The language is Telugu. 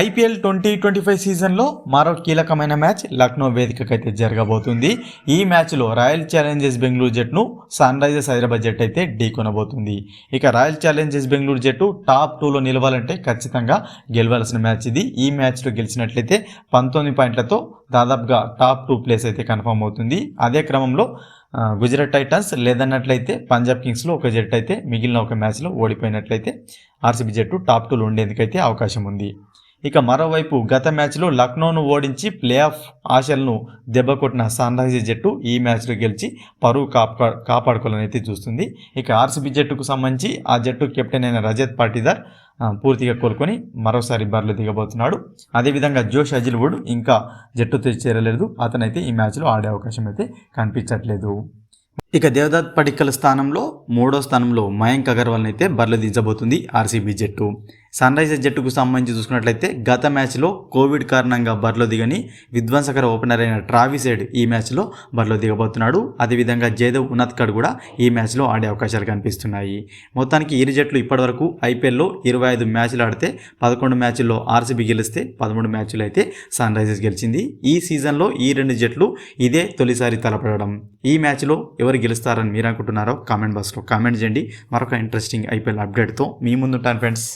ఐపీఎల్ ట్వంటీ ట్వంటీ ఫైవ్ సీజన్లో మరో కీలకమైన మ్యాచ్ లక్నో వేదికకైతే జరగబోతుంది. ఈ మ్యాచ్లో రాయల్ ఛాలెంజర్స్ బెంగళూరు జట్టును సన్ రైజర్స్ హైదరాబాద్ జట్టు అయితే ఢీకొనబోతుంది ఇక రాయల్ ఛాలెంజర్స్ బెంగళూరు జట్టు టాప్ టూలో నిలవాలంటే ఖచ్చితంగా గెలవాల్సిన మ్యాచ్ ఇది. ఈ మ్యాచ్లో గెలిచినట్లయితే పంతొమ్మిది పాయింట్లతో దాదాపుగా టాప్ టూ ప్లేస్ అయితే కన్ఫర్మ్ అవుతుంది. అదే క్రమంలో గుజరాత్ టైటన్స్ లేదన్నట్లయితే పంజాబ్ కింగ్స్లో ఒక జట్టు అయితే మిగిలిన ఒక మ్యాచ్లో ఓడిపోయినట్లయితే ఆర్సీబీ జట్టు టాప్ టూలో ఉండేందుకైతే అవకాశం ఉంది. ఇక మరోవైపు గత మ్యాచ్లో లక్నోను ఓడించి ప్లే ఆఫ్ ఆశలను దెబ్బకొట్టిన సన్ రైజర్స్ జట్టు ఈ మ్యాచ్లో గెలిచి పరువు కాపా కాపాడుకోవాలని అయితే చూస్తుంది. ఇక ఆర్సీబీ జట్టుకు సంబంధించి ఆ జట్టు కెప్టెన్ అయిన రజత్ పాటిదార్ పూర్తిగా కోలుకొని మరోసారి బరిలో దిగబోతున్నాడు. అదేవిధంగా జోష్ అజిల్వుడ్ ఇంకా జట్టుతో చేరలేదు. అతనైతే ఈ మ్యాచ్లో ఆడే అవకాశం అయితే కనిపించట్లేదు. ఇక దేవదత్ పడిక్కల స్థానంలో మూడో స్థానంలో మయాంక్ అగర్వాల్ని అయితే బరిలో దించబోతుంది ఆర్సీబీ జట్టు. సన్ రైజర్స్ జట్టుకు సంబంధించి చూసుకున్నట్లయితే గత మ్యాచ్లో కోవిడ్ కారణంగా బరిలో దిగని విధ్వంసకర ఓపెనర్ అయిన ట్రావిస్ హెడ్ ఈ మ్యాచ్లో బరిలో దిగబోతున్నాడు. అదేవిధంగా జయదేవ్ ఉనత్కడ్ కూడా ఈ మ్యాచ్లో ఆడే అవకాశాలు కనిపిస్తున్నాయి. మొత్తానికి ఇరు జట్లు ఇప్పటివరకు ఐపీఎల్లో ఇరవై ఐదు మ్యాచ్లు ఆడితే పదకొండు మ్యాచ్ల్లో ఆర్సీబీ గెలిస్తే పదమూడు మ్యాచ్లు అయితే సన్ రైజర్స్ గెలిచింది. ఈ సీజన్లో ఈ రెండు జట్లు ఇదే తొలిసారి తలపడడం. ఈ మ్యాచ్లో ఎవరు గెలుస్తారని మీరు అనుకుంటున్నారో కామెంట్ బాక్స్లో కామెంట్ చేయండి. మరొక ఇంట్రెస్టింగ్ ఐపీఎల్ అప్డేట్తో మీ ముందుంటాను ఫ్రెండ్స్